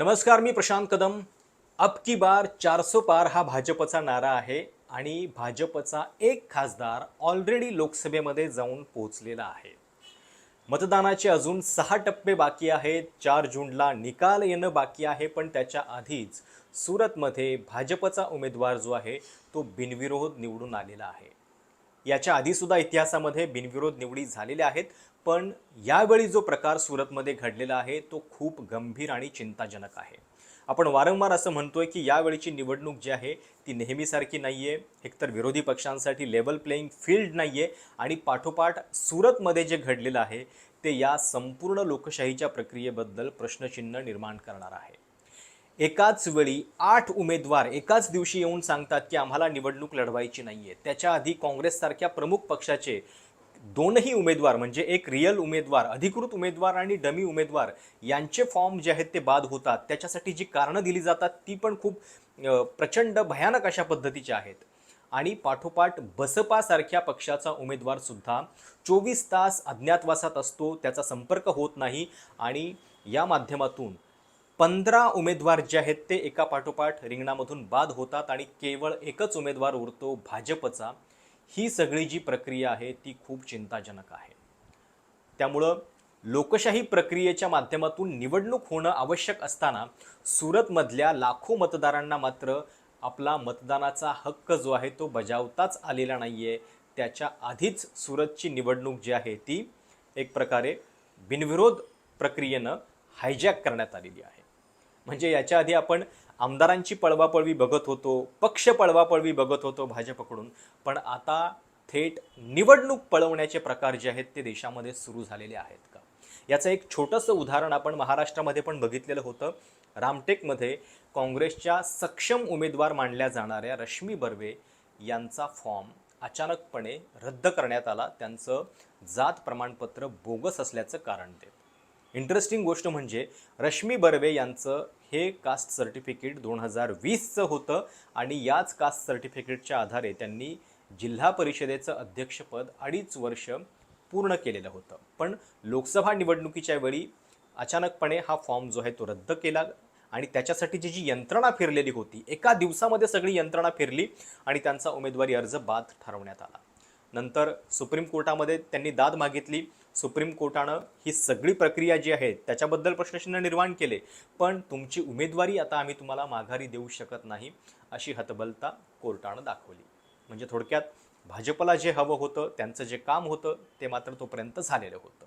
नमस्कार मी प्रशांत कदम. अब की बार चारसो पार हा भाजपचा नारा आहे आणि भाजपचा एक खासदार ऑलरेडी लोकसभेमध्ये जाऊन पोचलेला आहे. मतदानाचे अजून सहा टप्पे बाकी आहेत. चार जूनला निकाल येणं बाकी आहे पण त्याच्या आधीच सुरतमध्ये भाजपचा उमेदवार जो आहे तो बिनविरोध निवडून आलेला आहे. याच्या आधीसुद्धा इतिहासामध्ये बिनविरोध निवडी झालेल्या आहेत पण यावेळी जो प्रकार सुरतमध्ये घडलेला आहे तो खूप गंभीर आणि चिंताजनक आहे. आपण वारंवार असं म्हणतोय की यावेळीची निवडणूक जी आहे ती नेहमीसारखी नाही आहे एकतर विरोधी पक्षांसाठी लेवल प्लेईंग फील्ड नाही आहे आणि पाठोपाठ सुरतमध्ये जे घडलेलं आहे ते या संपूर्ण लोकशाहीच्या प्रक्रियेबद्दल प्रश्नचिन्ह निर्माण करणार आहे. एकाच वेळी आठ उमेदवार एकाच दिवशी येऊन सांगतात की आम्हाला निवडणूक लढवायची नाही आहे त्याच्या आधी काँग्रेससारख्या प्रमुख पक्षाचे दोनही उमेदवार म्हणजे एक रिअल उमेदवार अधिकृत उमेदवार आणि डमी उमेदवार यांचे फॉर्म जे आहेत ते बाद होतात. त्याच्यासाठी जी कारणं दिली जातात ती पण खूप प्रचंड भयानक अशा पद्धतीची आहेत. आणि पाठोपाठ बसपासारख्या पक्षाचा उमेदवार सुद्धा चोवीस तास अज्ञातवासात असतो त्याचा संपर्क होत नाही आणि या माध्यमातून पंधरा उमेदवार जे आहेत ते एका पाठोपाठ रिंगणामधून बाद होतात आणि केवळ एकच उमेदवार उरतो भाजपचा. ही सगळी जी प्रक्रिया आहे ती खूप चिंताजनक आहे. त्यामुळं लोकशाही प्रक्रियेच्या माध्यमातून निवडणूक होणं आवश्यक असताना सुरतमधल्या लाखो मतदारांना मात्र आपला मतदानाचा हक्क जो आहे तो बजावताच आलेला नाही आहे त्याच्या आधीच सुरतची निवडणूक जी आहे ती एक प्रकारे बिनविरोध प्रक्रियेनं हायजॅक करण्यात आलेली आहे. म्हणजे याच्या आधी आपण आमदारांची पळवापळवी बघत होतो पक्ष पळवापळवी बघत होतो भाजपकडून. पण आता थेट निवडणूक पळवण्याचे प्रकार जे आहेत ते देशामध्ये सुरू झालेले आहेत का? याचं एक छोटंसं उदाहरण आपण महाराष्ट्रामध्ये पण बघितलेलं होतं. रामटेकमध्ये काँग्रेसच्या सक्षम उमेदवार मानल्या जाणाऱ्या रश्मी बर्वे यांचा फॉर्म अचानकपणे रद्द करण्यात आला. त्यांचं जात प्रमाणपत्र बोगस असल्याचं कारण देत इंटरेस्टिंग गोष्ट म्हणजे रश्मी बर्वे यांचं हे कास्ट सर्टिफिकेट दोन हजार वीसचं होतं आणि याच कास्ट सर्टिफिकेटच्या आधारे त्यांनी जिल्हा परिषदेचं अध्यक्षपद अडीच वर्ष पूर्ण केलेलं होतं. पण लोकसभा निवडणुकीच्या वेळी अचानकपणे हा फॉर्म जो आहे तो रद्द केला आणि त्याच्यासाठीची जी यंत्रणा फिरलेली होती एका दिवसामध्ये सगळी यंत्रणा फिरली आणि त्यांचा उमेदवारी अर्ज बाद ठरवण्यात आला. नंतर सुप्रीम कोर्टामध्ये त्यांनी दाद मागितली सुप्रीम कोर्टानं ही सगळी प्रक्रिया जी आहे त्याच्याबद्दल प्रश्नचिन्ह निर्माण केले. पण तुमची उमेदवारी आता आम्ही तुम्हाला माघारी देऊ शकत नाही अशी हतबलता कोर्टानं दाखवली. म्हणजे थोडक्यात भाजपला जे हवं होतं त्यांचं जे काम होतं ते मात्र तोपर्यंत झालेलं होतं.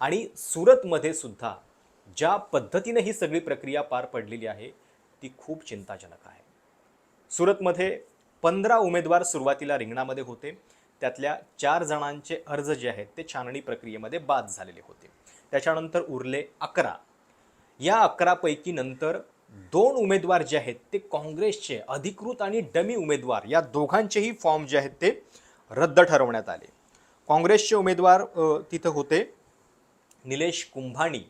आणि सुरतमध्ये सुद्धा ज्या पद्धतीने ही सगळी प्रक्रिया पार पडलेली आहे ती खूप चिंताजनक आहे. सुरतमध्ये पंधरा उमेदवार सुरुवातीला रिंगणामध्ये होते. त्यातल्या चार जणांचे अर्ज जे आहेत ते छाननी प्रक्रियेमध्ये बाद झालेले होते. त्याच्यानंतर उरले अकरा. या अकरापैकी नंतर दोन उमेदवार जे आहेत ते काँग्रेसचे अधिकृत आणि डमी उमेदवार या दोघांचेही फॉर्म जे आहेत ते रद्द ठरवण्यात आले. काँग्रेसचे उमेदवार तिथं होते निलेश कुंभाणी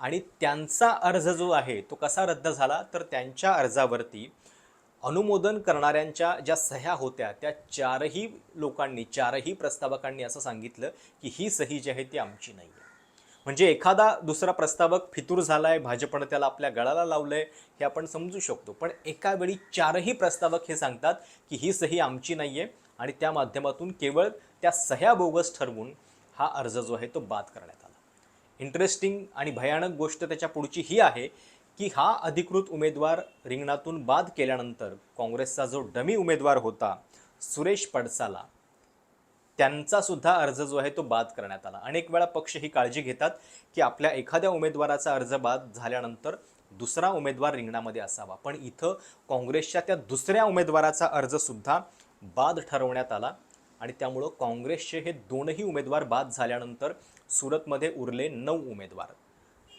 आणि त्यांचा अर्ज जो आहे तो कसा रद्द झाला? तर त्यांच्या अर्जावरती अनुमोदन करणाऱ्यांच्या ज्या सह्या होत्या त्या चारही लोकांनी चारही प्रस्तावकांनी असं सांगितलं की ही सही जी आहे ती आमची नाही आहे म्हणजे एखादा दुसरा प्रस्तावक फितूर झाला आहे भाजपनं त्याला आपल्या गळाला लावलं आहे हे आपण समजू शकतो. पण एका वेळी चारही प्रस्तावक हे सांगतात की ही सही आमची नाही आहे आणि त्या माध्यमातून केवळ त्या सह्या बोगस ठरवून हा अर्ज जो आहे तो बाद करण्यात आला. इंटरेस्टिंग आणि भयानक गोष्ट त्याच्या पुढची ही आहे की हा अधिकृत उमेदवार रिंगणातून बाद केल्यानंतर काँग्रेसचा जो डमी उमेदवार होता सुरेश पडसाला त्यांचा सुद्धा अर्ज जो आहे तो बाद करण्यात आला. अनेक वेळा पक्ष ही काळजी घेतात की आपल्या एखाद्या उमेदवाराचा अर्ज बाद झाल्यानंतर दुसरा उमेदवार रिंगणामध्ये असावा. पण इथं काँग्रेसच्या त्या दुसऱ्या उमेदवाराचा अर्जसुद्धा बाद ठरवण्यात आला आणि त्यामुळं काँग्रेसचे हे दोनही उमेदवार बाद झाल्यानंतर सुरतमध्ये उरले नऊ उमेदवार.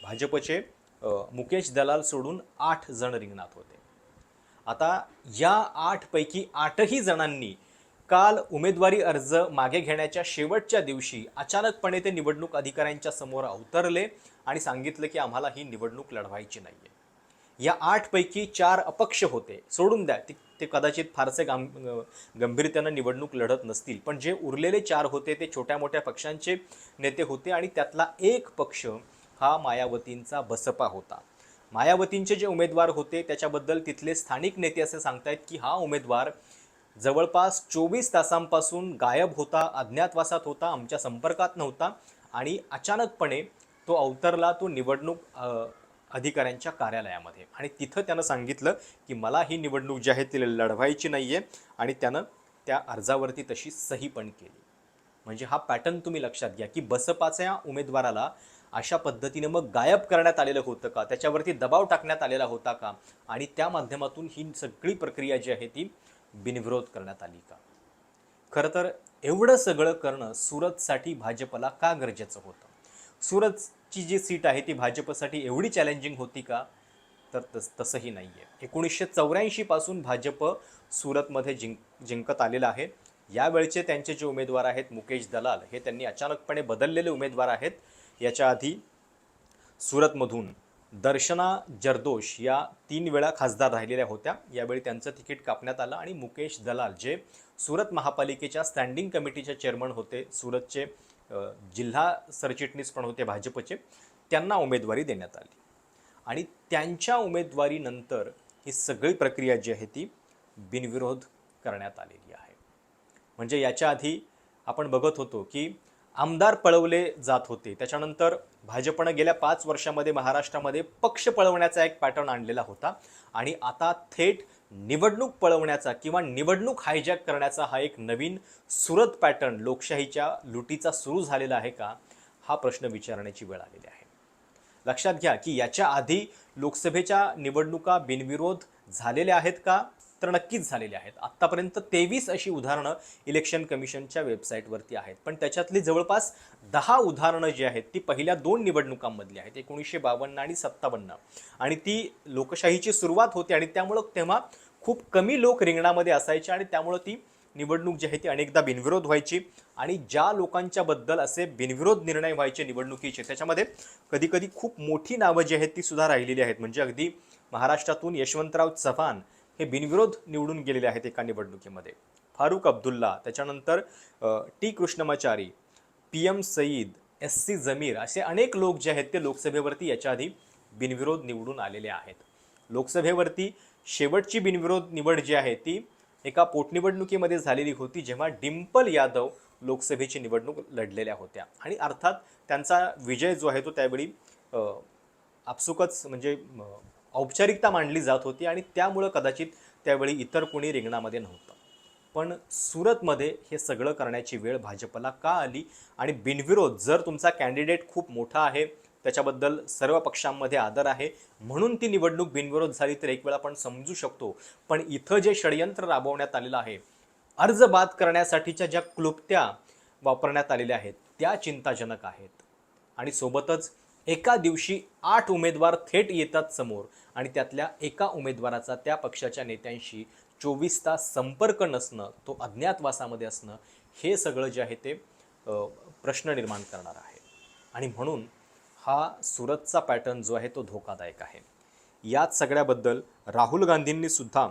भाजपचे मुकेश दलाल सोडून आठ जण रिंगणात होते. आता या आठपैकी आठही जणांनी काल उमेदवारी अर्ज मागे घेण्याच्या शेवटच्या दिवशी अचानकपणे ते निवडणूक अधिकाऱ्यांच्या समोर अवतरले आणि सांगितलं की आम्हाला ही निवडणूक लढवायची नाही आहे या आठपैकी चार अपक्ष होते सोडून द्या. ते ते कदाचित फारसे गां गंभीरतेनं निवडणूक लढत नसतील पण जे उरलेले चार होते ते छोट्या मोठ्या पक्षांचे नेते होते आणि त्यातला एक पक्ष हा मायावतींचा बसपा होता. मायावतींचे जे उमेदवार होते त्याच्याबद्दल तिथले स्थानिक नेते असे सांगतायत की हा उमेदवार जवळपास चोवीस तासांपासून गायब होता अज्ञातवासात होता आमच्या संपर्कात नव्हता आणि अचानकपणे तो अवतरला तो निवडणूक अधिकाऱ्यांच्या कार्यालयामध्ये. आणि तिथं त्यानं सांगितलं की मला ही निवडणूक जी आहे ती लढवायची नाही आहे आणि त्यानं त्या अर्जावरती तशी सही पण केली. म्हणजे हा पॅटर्न तुम्ही लक्षात घ्या की बसपाच्या उमेदवाराला अशा पद्धतीने मग गायब करण्यात आलेलं होतं का? त्याच्यावरती दबाव टाकण्यात आलेला होता का? आणि त्या माध्यमातून ही सगळी प्रक्रिया जी आहे ती बिनविरोध करण्यात आली का? खरं तर एवढं सगळं करणं सुरतसाठी भाजपला का गरजेचं होतं? सुरतची जी सीट आहे ती भाजपसाठी एवढी चॅलेंजिंग होती का? तर तस तसंही नाही आहे एकोणीसशे चौऱ्याऐंशीपासून भाजप सुरतमध्ये जिंक जिंकत आलेलं आहे. यावेळचे त्यांचे जे उमेदवार आहेत मुकेश दलाल हे त्यांनी अचानकपणे बदललेले उमेदवार आहेत. याच्या आधी सुरतमधून दर्शना जरदोश या तीन वेळा खासदार राहिलेल्या होत्या. यावेळी त्यांचं तिकीट कापण्यात आलं आणि मुकेश दलाल जे सुरत महापालिकेच्या स्टँडिंग कमिटीचे चेअरमन होते सुरतचे जिल्हा सरचिटणीस पण होते भाजपचे त्यांना उमेदवारी देण्यात आली. आणि त्यांच्या उमेदवारीनंतर ही सगळी प्रक्रिया जी आहे ती बिनविरोध करण्यात आलेली आहे. म्हणजे याच्या आधी आपण बघत होतो की आमदार पळवले जात होते. त्याच्यानंतर भाजपनं गेल्या पाच वर्षामध्ये महाराष्ट्रामध्ये पक्ष पळवण्याचा एक पॅटर्न आणलेला होता. आणि आता थेट निवडणूक पळवण्याचा किंवा निवडणूक हायजॅक करण्याचा हा एक नवीन सुरत पॅटर्न लोकशाहीच्या लुटीचा सुरू झालेला आहे का? हा प्रश्न विचारण्याची वेळ आलेली आहे. लक्षात घ्या की याच्या आधी लोकसभेच्या निवडणुका बिनविरोध झालेल्या आहेत का? तर नक्कीच झालेले आहेत. आत्तापर्यंत तेवीस अशी उदाहरणं इलेक्शन कमिशनच्या वेबसाईटवरती आहेत. पण त्याच्यातली जवळपास दहा उदाहरणं जी आहेत ती पहिल्या दोन निवडणुकांमधली आहेत. एकोणीसशे बावन्न आणि सत्तावन्न. आणि ती लोकशाहीची सुरुवात होती आणि त्यामुळं तेव्हा खूप कमी लोक रिंगणामध्ये असायचे आणि त्यामुळं ती निवडणूक जी आहे ती अनेकदा बिनविरोध व्हायची आणि ज्या लोकांच्याबद्दल असे बिनविरोध निर्णय व्हायचे निवडणुकीचे त्याच्यामध्ये कधीकधी खूप मोठी नावं जी आहेत ती सुद्धा राहिलेली आहेत. म्हणजे अगदी महाराष्ट्रातून यशवंतराव चव्हाण हे बिनविरोध निवडून गेलेले आहेत एका निवडणुकीमध्ये. फारुख अब्दुल्ला त्याच्यानंतर T. Krishnamachari P. M. Sayeed S. C. Jamir असे अनेक लोक जे आहेत ते लोकसभेवरती याच्या आधी बिनविरोध निवडून आलेले आहेत. लोकसभेवरती शेवटची बिनविरोध निवड जी आहे ती एका पोटनिवडणुकीमध्ये झालेली होती जेव्हा डिम्पल यादव लोकसभेची निवडणूक लढलेल्या होत्या. आणि अर्थात त्यांचा विजय जो आहे तो त्यावेळी आपसुकच म्हणजे औपचारिकता मांडली जात होती आणि त्यामुळं कदाचित त्यावेळी इतर कोणी रिंगणामध्ये नव्हतं. पण सुरतमध्ये हे सगळं करण्याची वेळ भाजपला का आली? आणि बिनविरोध जर तुमचा कॅन्डिडेट खूप मोठा आहे त्याच्याबद्दल सर्व पक्षांमध्ये आदर आहे म्हणून ती निवडणूक बिनविरोध झाली तर एक वेळ आपण समजू शकतो. पण इथं जे षडयंत्र राबवण्यात आलेलं आहे अर्ज बाद करण्यासाठीच्या ज्या क्लुप्त्या वापरण्यात आलेल्या आहेत त्या चिंताजनक आहेत. आणि सोबतच एका दिवशी आठ उमेदवार थेट येतात समोर आणि त्यातल्या एका उमेदवाराचा त्या पक्षाच्या नेत्यांशी चोवीस तास संपर्क नसणं तो अज्ञातवासामध्ये असणं हे सगळं जे आहे ते प्रश्न निर्माण करणार आहे. आणि म्हणून हा सुरतचा पॅटर्न जो आहे तो धोकादायक आहे. याच सगळ्याबद्दल राहुल गांधींनी सुद्धा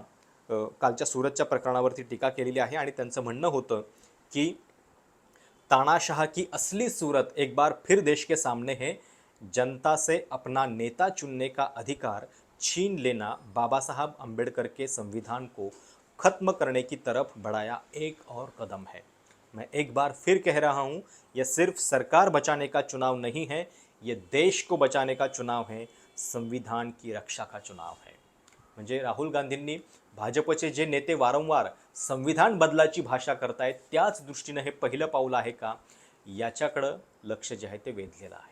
कालच्या सुरतच्या प्रकरणावरती टीका केलेली आहे आणि त्यांचं म्हणणं होतं की तानाशाह की असली सूरत एक बार फिर देश के सामने है जनता से अपना नेता चुनने का अधिकार छीन लेना बाबा साहब अंबेडकर के संविधान को खत्म करने की तरफ़ बढ़ाया एक और कदम है। मैं एक बार फिर कह रहा हूँ, यह सिर्फ़ सरकार बचाने का चुनाव नहीं है ये देश को बचाने का चुनाव है, संविधान की रक्षा का चुनाव है। म्हणजे राहुल गांधींनी भाजपचे जे नेते वारंवार संविधान बदलाची भाषा करतायत, त्याच दृष्टीनं हे पहिलं पाऊल आहे का? याच्याकडं लक्ष जे आहे ते वेधलेलं आहे.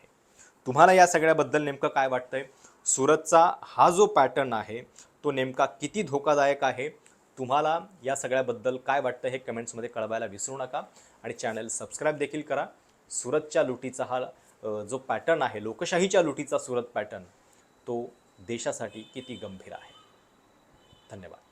तुम्हाला या सगळ्याबद्दल नेमकं काय वाटतंय? सुरतचा हा जो पॅटर्न आहे तो नेमका किती धोकादायक आहे? तुम्हाला या सगळ्याबद्दल काय वाटतं हे कमेंट्समध्ये कळवायला विसरू नका आणि चॅनल सबस्क्राईब देखील करा. सुरतच्या लुटीचा हा जो पॅटर्न आहे लोकशाहीच्या लुटीचा सुरत पॅटर्न तो देशासाठी किती गंभीर आहे. धन्यवाद.